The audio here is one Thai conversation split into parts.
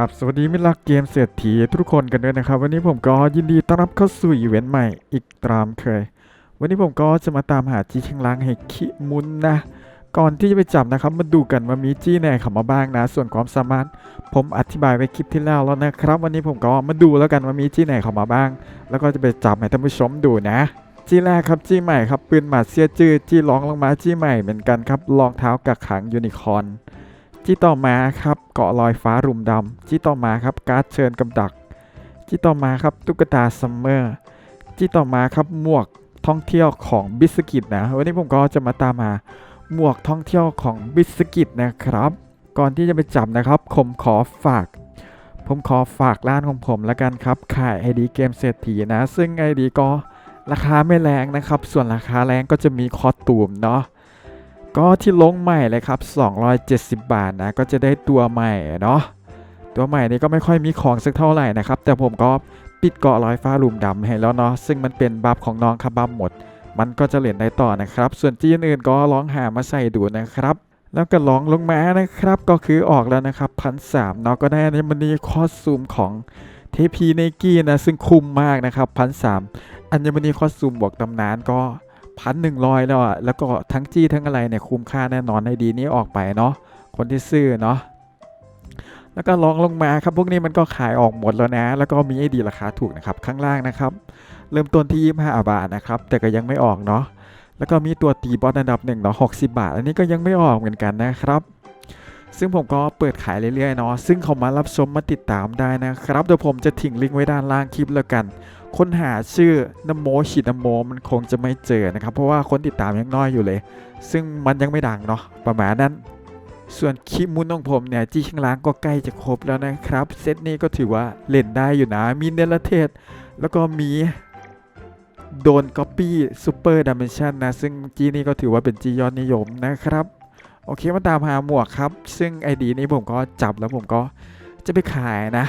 ครับสวัสดีมิตรรักเกมเศรษฐีทุกคนกันด้วยนะครับ วันนี้ผมก็ยินดีต้อนรับเข้าสู่อีเวนต์ใหม่อีกตามเคย วันนี้ผมก็จะมาตามหาจีชิงล้างให้คิมุนนะ ก่อนที่จะไปจับนะครับ มาดูกันว่ามีจี้ไหนเข้ามาบ้างนะ ส่วนความสามารถ ผมอธิบายไว้คลิปที่แล้วแล้วนะครับ วันนี้ผมก็มาดูแล้วกันว่ามีจี้ไหนเข้ามาบ้าง แล้วก็จะไปจับให้ท่านผู้ชมดูนะจี้แรกครับจี้ใหม่ครับปืนหมัดเสียจื้อจี้รองลงมาจี้ใหม่เหมือนกันครับรองเท้ากักขังยูนิคอร์น จี้ต่อมาครับเกาะลอยฟ้ารุมดำจี้ต่อมาครับการ์ดเชิญกำดักจี้ต่อมาครับตุ๊กตาซัมเมอร์จี้ต่อมาครับหมวกท่องเที่ยวของบิสกิตนะวันนี้ผมก็จะมาตามหาหมวกท่องเที่ยวของบิสกิตนะครับ ก่อนที่จะไปจับนะครับผมขอฝาก ผมขอฝากร้านของผมแล้วกันครับขายไอดีเกมเศรษฐีนะ ซึ่งไอดีก็ราคาไม่แรงนะครับ ส่วนราคาแรงก็จะมีคอสตูมเนาะ ก็ที่ลงใหม่เลยครับ 270 บาทนะก็จะได้ตัวใหม่เนาะตัวใหม่นี้ก็ไม่ค่อยมีของสักเท่าไหร่นะครับ แต่ผมก็ปิดเกาะลอยฟ้าลุมดำให้แล้วเนาะซึ่งมันเป็นบัฟของน้องครับบัฟหมด มันก็จะเล่นได้ต่อนะครับ ส่วนจีนอื่นก็ลองหามาใส่ดูนะครับ แล้วก็ลองลงมานะครับก็คือออกแล้วนะครับพันสามเนาะก็ได้ในมันนี้คอสซูมของเทพีเนกี้นะซึ่งคุ้มมากนะครับพันสามอัญมณีคอสซูมบวกตำนานก็ พันหนึ่งร้อยแล้วอะแล้วก็ทั้งจี้ทั้งอะไรเนี่ยคุ้มค่าแน่นอนในดีนี้ออกไปเนาะคนที่ซื้อเนาะแล้วก็ลองลงมาครับพวกนี้มันก็ขายออกหมดแล้วนะ แล้วก็มีไอดีราคาถูกนะครับข้างล่างนะครับ เริ่มต้นที่ 25 บาทนะครับ แต่ก็ยังไม่ออกเนาะแล้วก็มีตัวตีบอสอันดับหนึ่งเนาะ60 บาท อันนี้ก็ยังไม่ออกเหมือนกันนะครับ ซึ่งผมก็เปิดขายเรื่อยๆเนาะซึ่งเขามารับชมมาติดตามได้นะครับเดี๋ยวผมจะทิ้งลิงก์ไว้ด้านล่างคลิปแล้วกัน ค้นหาชื่อนโมฉีนโมมันคงจะไม่เจอนะครับ เพราะว่าคนติดตามยังน้อยอยู่เลย ซึ่งมันยังไม่ดังเนาะประมาณนั้น ส่วนคลิปมุนของผมเนี่ยจี้ข้างล่างก็ใกล้จะครบแล้วนะครับ เซตนี้ก็ถือว่าเล่นได้อยู่นะ มีเนลเทศ แล้วก็มีโดนก๊อปปี้ซูเปอร์ดัมเมชันนะ ซึ่งจีนี่ก็ถือว่าเป็นจียอดนิยมนะครับ โอเคมาตามหาหมวกครับ ซึ่งไอดีนี้ผมก็จับแล้วผมก็จะไปขายนะ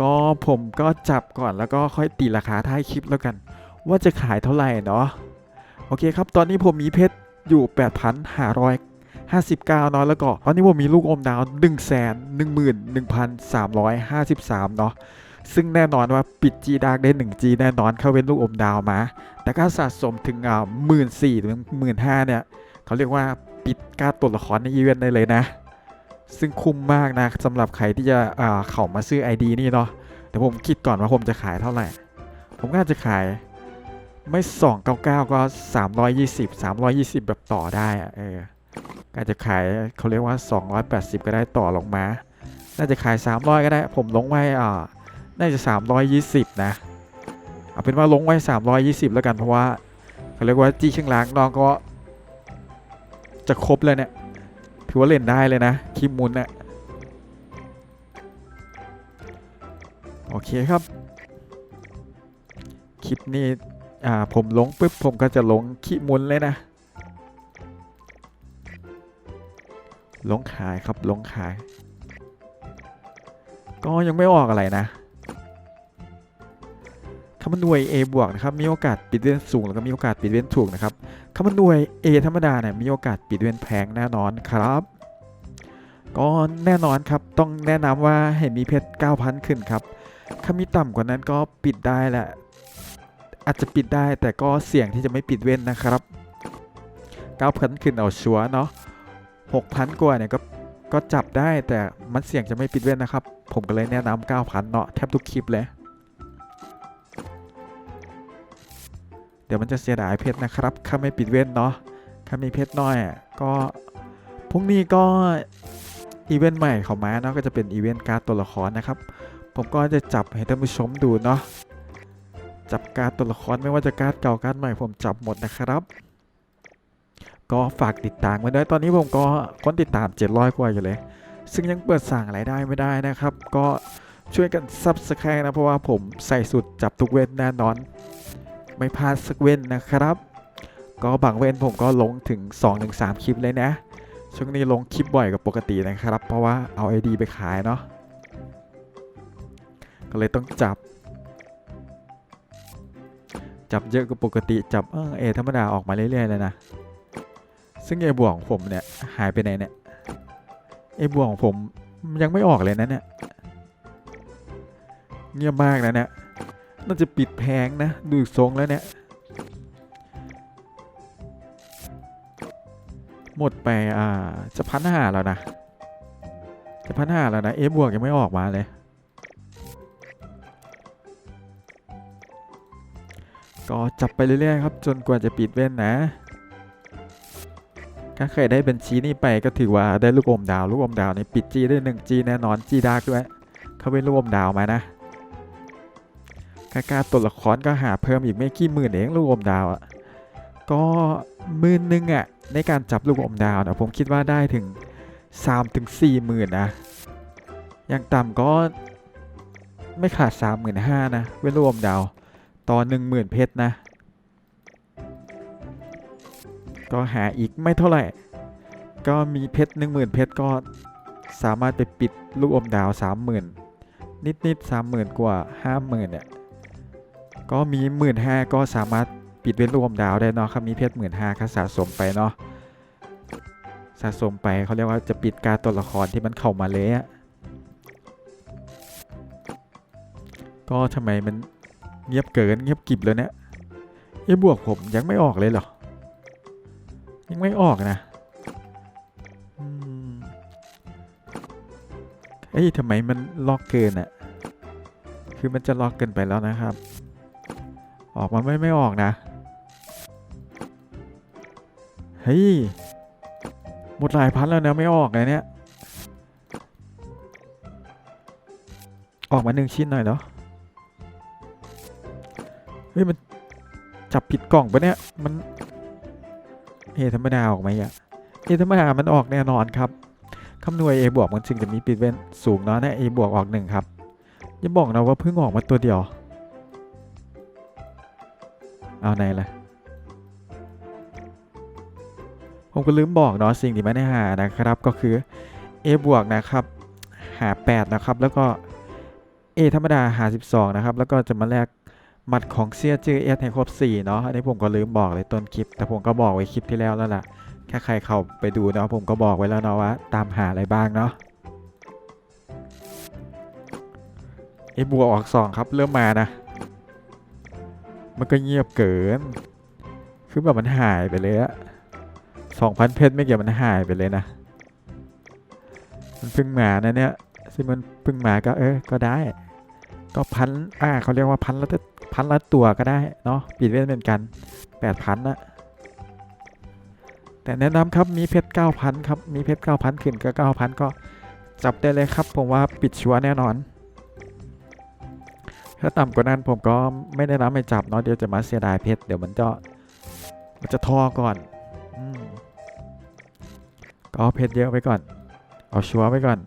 ก็ผมก็จับก่อนแล้วก็ค่อยตีราคาท้ายคลิปแล้วกัน ว่าจะขายเท่าไหร่เนาะโอเคครับ ตอนนี้ผมมีเพชรอยู่ 8,559เนาะแล้วก็ ตอนนี้ผมมีลูกอมดาว 1 1 1 3 5 3 เนาะซึ่งแน่นอนว่าปิด G ดากได้ 1G แน่นอนเข้าเว้นลูกอมดาวมา แต่การสะสมถึงอ่าหมื่นสี่ถึงหมื่นห้าเนี่ยเขาเรียกว่าปิดการดตัวละครในอีเวนต์ได้เลยนะ ซึ่งคุ้มมากนะสำหรับใครที่จะอ่าเข้ามาซื้อ ID นี่เนาะแต่ผมคิดก่อนว่าผมจะขายเท่าไหร่ ผมก็อาจจะขายไม่ 299 ก็ 320 320 แบบต่อได้อะเออก็อาจจะขายเขาเรียกว่า 280 ก็ได้ต่อลงมา น่าจะขาย 300 ก็ได้ ผมลงไว้อ่าน่าจะ 320 นะ เอาเป็นว่าลงไว้ 320 แล้วกันเพราะว่าเขาเรียกว่าจี้ข้างล่างน้องก็จะครบเลยเนี่ย ถือว่าเล่นได้เลยนะ คิมมุนเนี่ยโอเคครับ คลิปนี้อ่าผมลงปุ๊บผมก็จะลงคิมุนเลยนะ ลงขายครับลงขาย ก็ยังไม่ออกอะไรนะ คำว่าหน่วย A บวกนะครับมีโอกาสปิดเว้นสูงแล้วก็มีโอกาสปิดเว้นถูกนะครับคำว่าหน่วย A ธรรมดาเนี่ยมีโอกาสปิดเว้นแพงแน่นอนครับก็แน่นอนครับต้องแนะนำว่าให้มีเพชร9,000 ขึ้นครับถ้ามีต่ำกว่านั้นก็ปิดได้แหละอาจจะปิดได้แต่ก็เสี่ยงที่จะไม่ปิดเว้นนะครับ9,000 ขึ้นเอาชัวร์เนาะ6,000 กว่าเนี่ยก็ก็จับได้แต่มันเสี่ยงจะไม่ปิดเว้นนะครับ ผมก็เลยแนะนำ9,000 เนาะแทบทุกคลิปเลย ดี๋ยวมันจะเสียดายเพชรนะครับถ้าไม่ปิดเว้นเนาะถ้ามีเพชรน้อยอะก็พรุ่งนี้ก็อีเวนต์ใหม่ข้ามาเนาะก็จะเป็นอีเวนต์การ์ดตัวละครนะครับ ผมก็จะจับให้ท่านผู้ชมดูเนาะจับการ์ดตัวละครไม่ว่าจะการ์ดเก่าการ์ดใหม่ผมจับหมดนะครับ ก็ฝากติดตามมาด้วยตอนนี้ผมก็คนติดตาม 700 กว่าอยู่เลย ซึ่งยังเปิดสั่งรายได้ไม่ได้นะครับ ก็ช่วยกันซับสไครต์นะเพราะว่าผมใส่สุดจับทุกเว้นแน่นอน ไม่พลาดสักเว้นนะครับ ก็บางเว้นผมก็ลงถึง 2-3 คลิปเลยนะ ช่วงนี้ลงคลิปบ่อยกว่าปกตินะครับ เพราะว่าเอา ID ไปขายเนาะก็เลยต้องจับ จับเยอะกว่าปกติจับเออเอธรรมดาออกมาเรื่อยๆเลยนะ ซึ่งไอ้บ่วงผมเนี่ยหายไปไหนเนี่ยไอ้บ่วงของผมยังไม่ออกเลยนะเนี่ยเงียบมากนะเนี่ย น่าจะปิดแพงนะ ดูทรงแล้วเนี่ย หมดไปอ่าจะพันห้าแล้วนะ จะพันห้าแล้วนะเอบวกยังไม่ออกมาเลยก็จับไปเรื่อยๆครับ จนกว่าจะปิดเว้นนะถ้าใครได้บัญชีนี้ไปก็ถือว่าได้ลูกอมดาว ลูกอมดาวนี่ปิดจีได้หนึ่งจีแน่นอนจีดาร์กด้วยเขาเป็นลูกอมดาวมานะ กาการตัวละครก็หาเพิ่มอีกไม่กี่หมื่นเองลูกอมดาวอะ่ะก็หมื่นหนึงอะ่ะในการจับลูกอมดาวนะผมคิดว่าได้ถึง3ถึง4หมื่นนะอย่างต่ำก็ไม่ขาด 3 5 0 0 0นะเว้นลูกอมดาวต่อ1 0,000เพชรนะ ก็หาอีกไม่เท่าไหร่ ก็มีเพชรหนึ่งหมื่นเพชรก็สามารถไปปิดลูกอมดาวสามหมื่นนิดนิดสามหมื่นกว่าห้าหมื่นเนี่ย ก็มีหมื่นห้าก็สามารถปิดเป็นลูกอมดาวได้เนาะครับมีเพชรหมื่นห้าก็สะสมไปเนาะสะสมไปเขาเรียกว่าจะปิดการตัวละครที่มันเข้ามาเลยอะก็ทำไมมันเงียบเกินเงียบกิบเลยเนี่ยไอ้บวกผมยังไม่ออกเลยเหรอ ยังไม่ออกนะเอ้ยทำไมมันล็อกเกินอะคือมันจะล็อกเกินไปแล้วนะครับ ออกมาไม่ไม่ออกนะ เฮ้ย หมดหลายพันแล้วนะไม่ออกเลยเนี่ย ออกมาหนึ่งชิ้นหน่อยเนาะเฮ้ยมันจับผิดกล่องปะเนี่ย มันเอธรรมดาออกไหมอะเอธรรมดามันออกแน่นอนครับ คำนวณ A บวกมันจึงจะมีปิดเว้นสูงเนาะนะ A บวกออกหนึ่งครับอย่าบอกนะว่าเพิ่งออกมาตัวเดียว เอาไหนล่ะ ผมก็ลืมบอกเนาะสิ่งที่ไม่ได้หานะครับก็คือ A บวกนะครับหา 8 นะครับ แล้วก็ A ธรรมดาหา 12 นะครับ แล้วก็จะมาแลกหมัดของเซียจือเอสให้ครบ 4 เนาะอันนี้ผมก็ลืมบอกเลยต้นคลิป แต่ผมก็บอกไว้คลิปที่แล้วแล้วล่ะแค่ใครเข้าไปดูเนาะผมก็บอกไว้แล้วเนาะว่าตามหาอะไรบ้างเนาะ A บวกออก2ครับเริ่มมานะ มันก็เงียบเกิน คือแบบมันหายไปเลยอะสองพันเพชรไม่เกี่ยวมันหายไปเลยนะ มันเพึ่งมานะเนี่ยซึ่งมันเพึ่งมาก็เออ ก็ได้ ก็พันอ่าเขาเรียกว่าพันละพันละตัวก็ได้เนาะปิดเว้นเป็นกันแปดพันนะแต่แนะนำครับมีเพชรเก้าพันครับ มีเพชรเก้าพันขึ้นก็เก้าพันก็จับได้เลยครับ ผมว่าปิดชัวร์แน่นอน ถ้าต่ำกว่านั้นผมก็ไม่แนะนำให้จับเนาะเดี๋ยวจะมาเสียดายเพชรเดี๋ยวมันจะมันจะทอก่อนอก็เอาเพชรเยอะไปก่อน เอาชัวร์ไปก่อน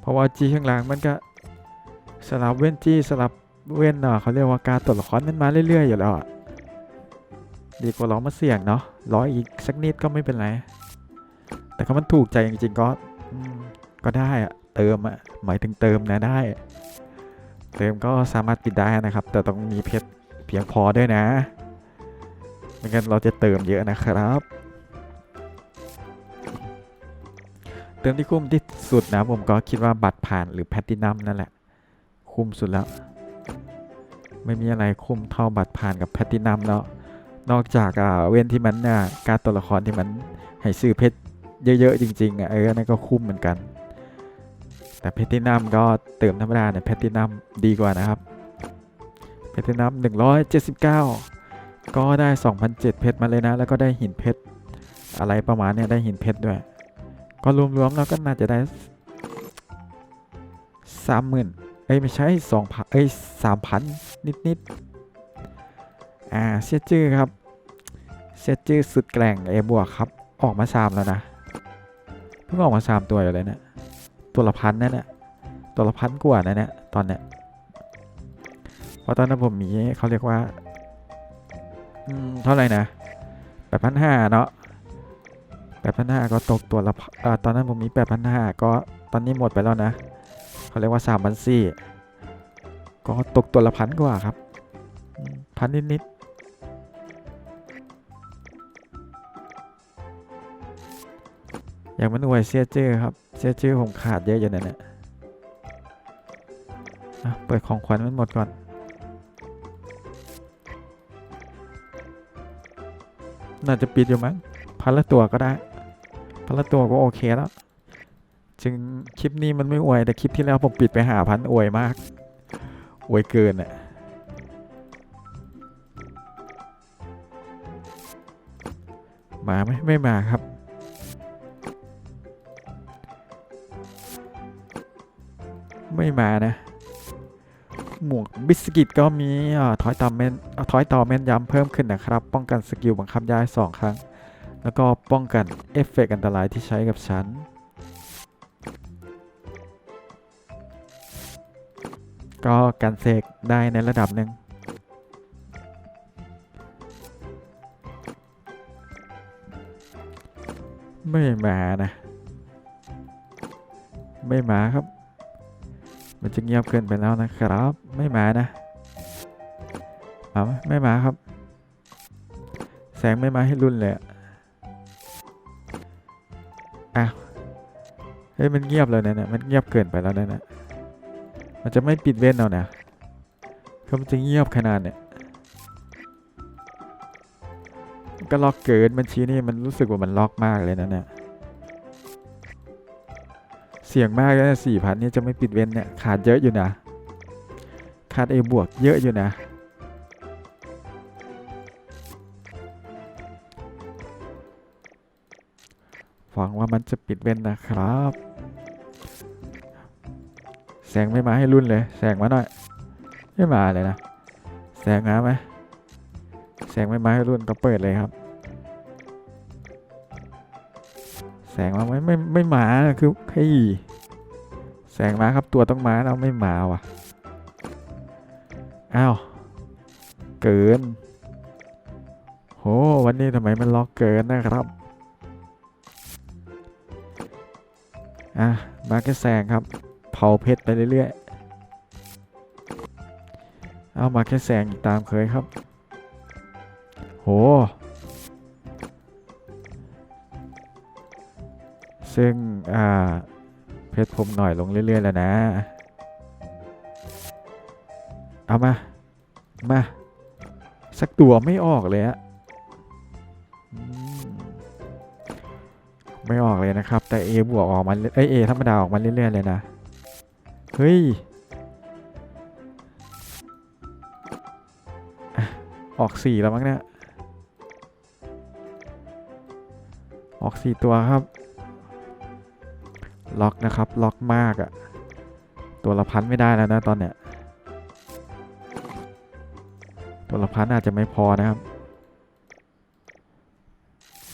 เพราะว่าจีข้างหล่างมันก็สลับเว้นจีสลับเว้นเนาะเขาเรียกว่าการตัวละครมันมาเรื่อยๆอยู่แล้วอะดีกว่าลองมาเสี่ยงเนาะร้อยอีกสักนิดก็ไม่เป็นไร แต่ถ้ามันถูกใจจริงๆก็ก็ได้อะเติมอะหมายถึงเติมนะได้ เติมก็สามารถปิดได้นะครับ แต่ต้องมีเพชรเพียงพอด้วยนะ ไม่งั้นเราจะเติมเยอะนะครับ เติมที่คุ้มที่สุดนะผมก็คิดว่าบัตรผ่านหรือแพตตินัมนั่นแหละ คุ้มสุดแล้ว ไม่มีอะไรคุ้มเท่าบัตรผ่านกับแพตตินัมแล้วนอกจากเว้นที่มันการตัวละครที่มันให้ซื้อเพชรเยอะๆจริงๆอะเออนั่นก็คุ้มเหมือนกัน แต่แพตตินัมก็เติมธรรมดาเนี่ยแพตตินัมดีกว่านะครับแพตตินัม179 ก็ได้ 2,007 เพชรมาเลยนะ แล้วก็ได้หินเพชรอะไรประมาณเนี้ยได้หินเพชรด้วย ก็รวมๆแล้วก็น่าจะได้สามหมื่นเอ้ยไม่ใช่สองพันเอ้ยสามพันนิดๆ อ่าเสียจื้อครับเสียจื้อสุดแกร่งเอบวกครับ ออกมาสามแล้วนะ เพิ่งออกมาสามตัวอยู่เลยเนะี่ย ตัวละพันนั่นแหละตัวละพันกว่านะเนี่ยตอนเนี้ยเพราะตอนนั้นผมมีเขาเรียกว่าอืมเท่าไหร่นะแปดพันห้าเนาะแปดพันห้าก็ตกตัวละอ่าตอนนั้นผมมีแปดพันห้าก็ตอนนี้หมดไปแล้วนะเขาเรียกว่าสามพันสี่ก็ตกตัวละพันกว่าครับ พันนิดนิดๆอย่างมันอวยเสียเจอครับ สียเจอผมขาดเยอะอยู่นเนี่ยอะเปิดของขวัญมันหมดก่อน น่าจะปิดอยู่มั้งพันละตัวก็ได้พันละตัวก็โอเคแล้ว จึงคลิปนี้มันไม่อวยแต่คลิปที่แล้วผมปิดไปหาพันอวยมาก อวยเกินอะมาไหมไม่มาครับ ไม่มานะ หมวกบิสกิตก็มีอ่าถอยต่อแม่นถอยต่อแม่นยำเพิ่มขึ้นนะครับ ป้องกันสกิลบังคับย้าย2 ครั้ง แล้วก็ป้องกันเอฟเฟกต์อันตรายที่ใช้กับฉันก็กันเสกได้ในระดับหนึ่ง ไม่มานะ ไม่มาครับ มันจะเงียบเกินไปแล้วนะครับ ไม่มานะมาไม่มาครับ แสงไม่มาให้รุ่นเลยอะเฮ้ยมันเงียบเลยนะเนี่ยมันเงียบเกินไปแล้วนะเนี่ยมันจะไม่ปิดเว้นเอานะคือมันจะเงียบขนาดเนี่ยก็ล็อกเกินบัญชีนี่มันรู้สึกว่ามันล็อกมากเลยนะเนี่ย เสี่ยงมากเลยสี่พันนี่จะไม่ปิดเว้นเนี่ยขาดเยอะอยู่นะ ขาดเอบวกเยอะอยู่นะ หวังว่ามันจะปิดเว้นนะครับ แสงไม่มาให้รุ่นเลย แสงมาหน่อย ไม่มาเลยนะ แสงมาไหมแสงไม่มาให้รุ่นก็เปิดเลยครับ แสงมาไหมไม่ไม่หมาคือเฮ้ยแสงมาครับตัวต้องมาเราไม่มาว่ะอ้าวเกินโหวันนี้ทำไมมันล็อกเกินนะครับอะมาแค่แซงครับเผาเพชรไปเรื่อยๆเอามาแค่แซงตามเคยครับ โห ซึ่งเพชรผมหน่อยลงเรื่อย ๆ แล้วนะ เอามา มา สักตัวไม่ออกเลยอะไม่ออกเลยนะครับ แต่ A บวกออกมาเอ้ย A ธรรมดาออกมาเรื่อย ๆ เลยนะ เฮ้ย อออกสี่แล้วมั้งเนี่ยออกสี่ตัวครับ ล็อกนะครับ ล็อกมากอะตัวละพันไม่ได้แล้วนะตอนเนี้ยตัวละพันอาจจะไม่พอนะครับ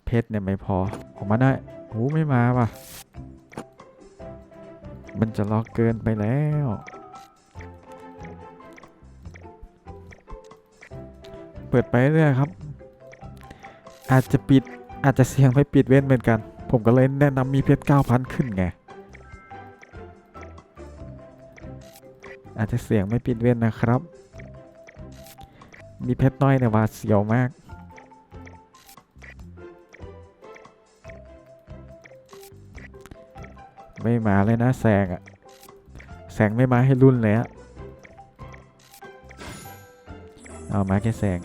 เพชรเนี่ยไม่พอออกมาได้โอ้ไม่มาว่ะ มันจะล็อกเกินไปแล้ว เปิดไปเรื่อยครับ อาจจะปิดอาจจะเสี่ยงไปปิดเว้นเหมือนกัน ผมก็เลยแนะนำมีเพชร9,000 ขึ้นไง อาจจะเสียงไม่ปิดเว้นนะครับ มีเพชรน้อยเนี่ยหวาเสียวมาก ไม่มาเลยนะแสงอะแสงไม่มาให้รุ่นเลยอะเอามาแค่แสง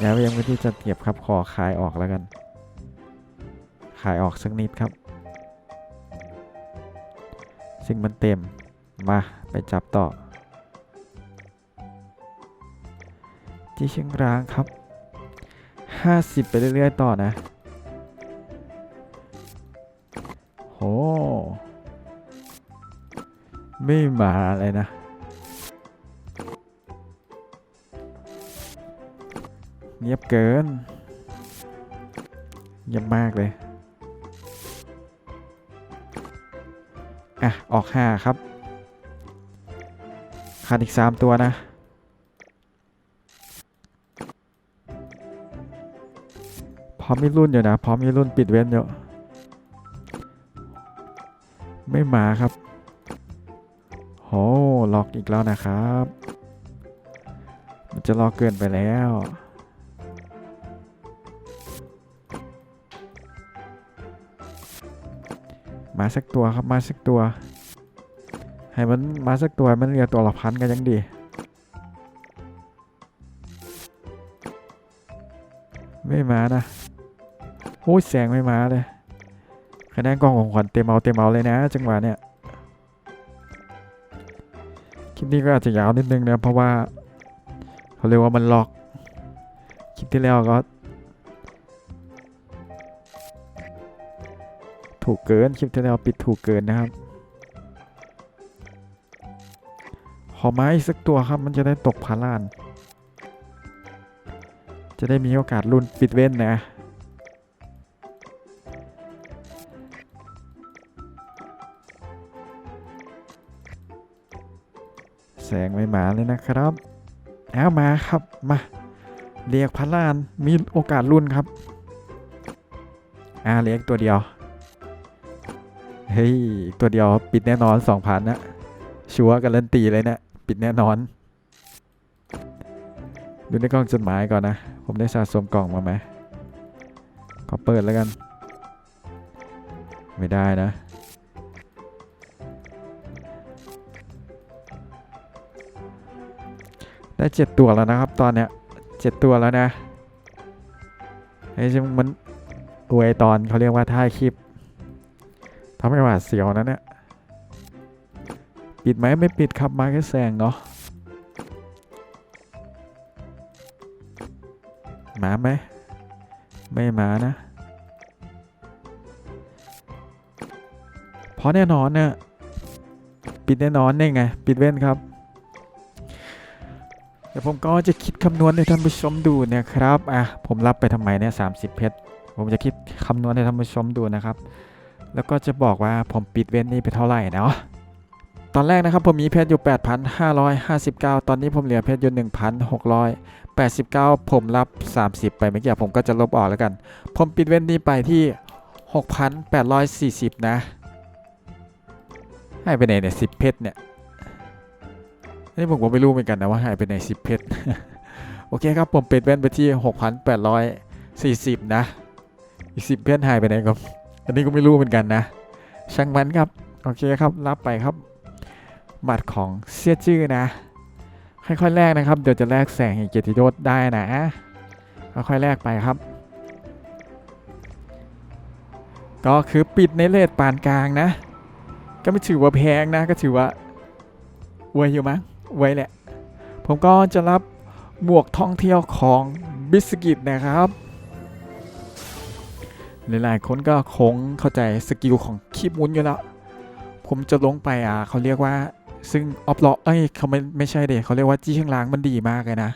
แล้วยังไม่ที่จะเก็บครับขอขายออกแล้วกัน ขายออกสักนิดครับ ซึ่งมันเต็ม มาไปจับต่อ ที่เชียงรางครับ 50 ไปเรื่อย ๆ ต่อนะ โห ไม่มาเลยนะ เงียบเกิน เงียบมากเลย อะ ออกห้าครับ ขาดอีกสามตัวนะ พร้อมมีรุ่นอยู่นะ พร้อมมีรุ่นปิดเว้นอยู่ ไม่มาครับโหล็อกอีกแล้วนะครับ มันจะล็อกเกินไปแล้วมาสักตัวครับมาสักตัว ให้มันมาสักตัวมันเหลือตัวละพันกันยังดีไม่มานะโอ้ยแสงไม่มาเลยคะแนนกล้องของขวัญเต็มเอาเต็มเอาเลยนะ จังหวะเนี่ยคลิปนี้ก็อาจจะยาวนิดนึงนะเพราะว่าเขาเรียกว่ามันล็อกคลิปที่แล้วก็ ถูกเกินคลิปที่แล้วปิดถูกเกินนะครับ ขอไม้อีกสักตัวครับ มันจะได้ตกพาลาน จะได้มีโอกาสลุ้นปิดเว้นนะแสงไม่มาเลยนะครับเอามาครับ มา เรียกพันล้าน มีโอกาสลุ้นครับ อ่าเรียกตัวเดียว เฮ้ย ตัวเดียวปิดแน่นอนสองพันนะ ชัวร์การันตีเลยเนะี่ย ปิดแน่นอน ดูในกล้องจดหมายก่อนนะ ผมได้สะสมกล่องมาไหมขอเปิดแล้วกัน ไม่ได้นะ ได้เจ็ดตัวแล้วนะครับตอนเนี้ยเจ็ดตัวแล้วนะไอ้ชิมันอวยตอนเขาเรียกว่าท่าคลิปทำให้หวาดเสียวนะเนี่ย ปิดไหมไม่ปิดครับมาแค่แซงเนาะมาไหมไม่มานะ เพราะแน่นอนเนี่ยปิดแน่นอนได้ไง ปิดเว้นครับเดี๋ยวผมก็จะคิดคำนวณให้ท่านผู้ชมดูนะครับอะผมรับไปทำไมเนี่ยสาเพชรผมจะคิดคำนวณให้ท่านผู้ชมดูนะครับ แล้วก็จะบอกว่าผมปิดเว้นนี่ไปเท่าไหร่เนาะ อนแรกนะครับผมมีเพชรอยู่ 8,559 ตอนนี้ผมเหลือเพชรอยู่ 1,689 ผมรับ 30 ไปเมื่อกี้ผมก็จะลบออกแล้วกัน ผมปิดเว้นนี้ไปที่ 6,840 นะให้ไปไหนเนี่ย10 เพชรเนี่ยนี่ผมก็ไม่รู้เหมือนกันนะว่าหายไปไหน10 เพชร โอเคครับผมปิดแว่นไปที่ 6,840 นะอีก10 เพชรหายไปไหนครับ อันนี้ก็ไม่รู้เหมือนกันนะ ช่างมันครับโอเคครับ รับไปครับ บัตรของเสียจื้อนะ ค่อยๆแลกนะครับ เดี๋ยวจะแลกแสงเกียรติยศได้นะ ค่อยๆแลกไปครับ ก็คือปิดในเลทปานกลางนะ ก็ไม่ถือว่าแพงนะ ก็ถือว่าไวยอยู่มั้งไวแหละ ผมก็จะรับหมวกท่องเที่ยวของบิสกิตนะครับหลายๆคนก็คงเข้าใจสกิลของคีบมุนอยู่แล้ว ผมจะลงไปอะเขาเรียกว่า ซึ่งออฟลอเอ้ยเขาไม่ไม่ใช่เด็กเขาเรียกว่าจี้ข้างล่างมันดีมากเลยนะ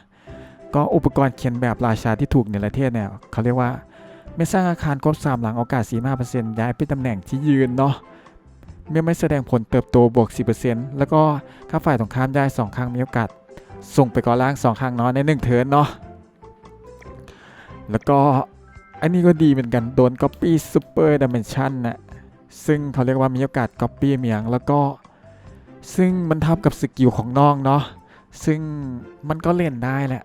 ก็อุปกรณ์เขียนแบบราชาที่ถูกในประเทศเนี่ยเขาเรียกว่าไม่สร้างอาคารครบสามหลังโอกาส 45%ย้ายไปตำแหน่งที่ยืนเนาะเมื่อไม่แสดงผลเติบโตบวก 10%แล้วก็ค่าฝ่ายตรงข้ามได้2ครั้งมีโอกาสส่งไปก่อนล่าง2ครั้งเนาะใน1เทิร์นเนาะแล้วก็อันนี้ก็ดีเหมือนกันโดน Copy Super Dimension นะซึ่งเขาเรียกว่ามีโอกาส Copy เมียงแล้วก็ ซึ่งมันทับกับสกิลของน้องเนาะซึ่งมันก็เล่นได้แหละ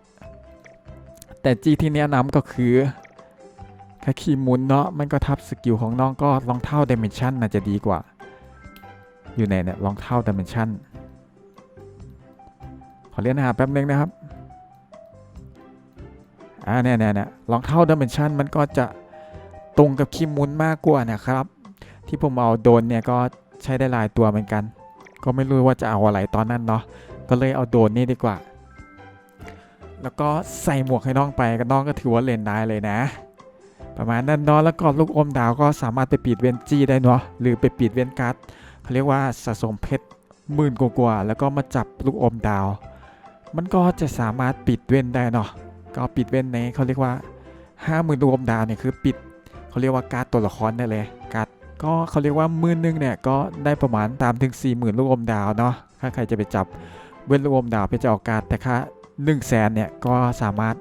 แต่จีที่แนะนำก็คือถ้าขี่หมุนเนาะมันก็ทับสกิลของน้องก็รองเท้า Dimension น่าจะดีกว่า อยู่ในเนี่ยรองเท้าเดเมนชันขอเรียนหาแป๊บนึงนะครับอ่าเนี่ยเนี่ยเนี่ยรองเท้าเดเมนชันมันก็จะตรงกับคิมมุนมากกว่านะครับ ที่ผมเอาโดนเนี่ยก็ใช้ได้หลายตัวเหมือนกัน ก็ไม่รู้ว่าจะเอาอะไรตอนนั้นเนาะก็เลยเอาโดนนี่ดีกว่า แล้วก็ใส่หมวกให้น้องไปก็น้องก็ถือว่าเล่นได้เลยนะ ประมาณนั้นเนาะแล้วก็ลูกอมดาวก็สามารถไปปิดเวนจี้ได้เนาะหรือไปปิดเวนการ์ดเขาเรียกว่าสะสมเพชรหมื่นกว่าๆแล้วก็มาจับลูกอมดาว มันก็จะสามารถปิดเว้นได้เนาะก็ปิดเว้นในเขาเรียกว่าห้าหมื่นลูกอมดาวเนี่ยคือปิดเขาเรียกว่าการ์ดตัวละครได้เลย ก็เขาเรียกว่ามื่นหนึงเนี่ยก็ได้ประมาณตามถึง 4 0,000 ลูกอมดาวเนาะถ้าใครจะไปจับเว้นลูกอมดาวไปจะออกการ์ดแต่ค่า1 0 0 0 0แสนเนี่ยก็สามารถ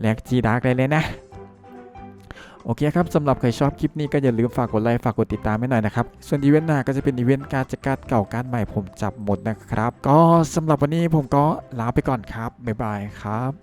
แลกจีดาร์กได้เลยนะ โอเคครับสำหรับใครชอบคลิปนี้ก็อย่าลืมฝากกดไลค์ฝากกดติดตามให้หน่อยนะครับ ส่วนอีเวนต์หน้าก็จะเป็นอีเวนต์การจากการเก่าการใหม่ผมจับหมดนะครับ ก็สำหรับวันนี้ผมก็ลาไปก่อนครับบ๊ายบายครับ